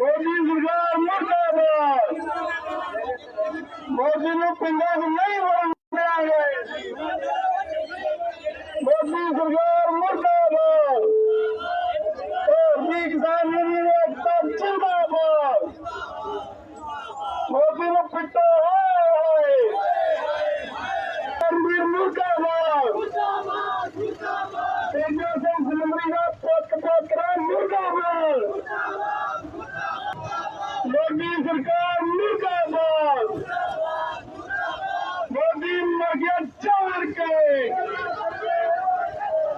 ਮੋਦੀ ਸਰਕਾਰ ਮੁਰਦਾਬਾਦ। ਮੋਦੀ ਨੂੰ ਪਿੰਡਾਂ 'ਚ ਨਹੀਂ ਵੜਨ ਦਿਆਂਗੇ ਮੋਦੀ ਸਰਕਾਰ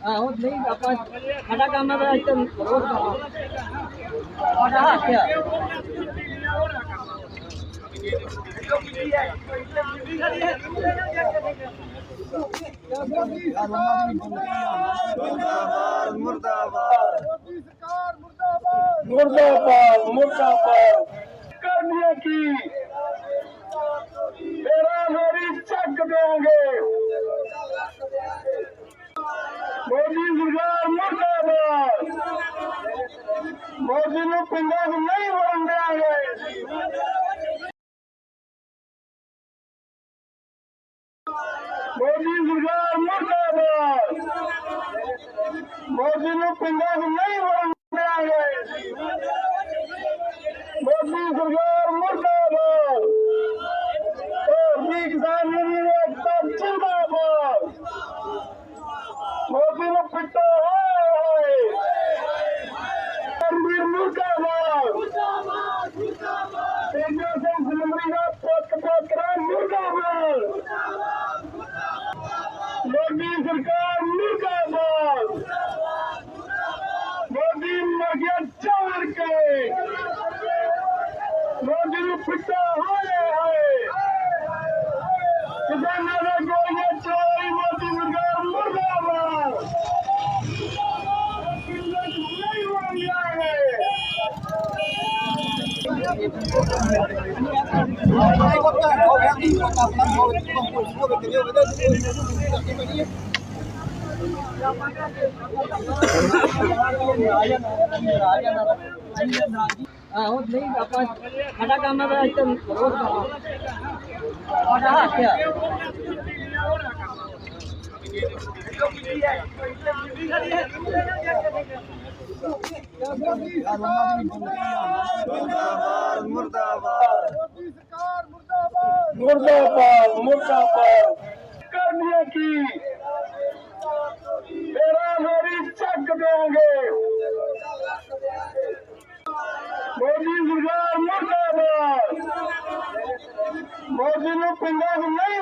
और मुर्दाबाद मुर्दाबाद। मुर्दाबाद मुर्दाबाद की चक देंगे। ਮੋਦੀ ਨੂੰ ਪਿੰਡਾਂ 'ਚ ਨਹੀਂ ਵੜਨ ਦਿਆਂਗੇ। ਮੋਦੀ ਸਰਕਾਰ ਮੁਰਦਾਬਾਦ। ਮੋਦੀ ਨੂੰ ਪਿੰਡਾਂ 'ਚ ਨਹੀਂ ਵੜਨ ਦਿਆਂਗੇ। ਮੋਦੀ ਸਰਕਾਰ ਮੁਰਦਾਬਾਦ। ਭਾਰਤੀ ਕਿਸਾਨ के रोटी पिता हाय हाय किसान को ये चोरी मोदी सरकार मुर्दाबाद नहीं मांगिया है राजा नारा राजा नारा नहीं आपका खड़ा काम है मुर्दाबाद मुर्दाबाद मुर्दाबाद मुर्दाबाद करने की चक देंगे మోదీలు పిండా ఉన్నాయి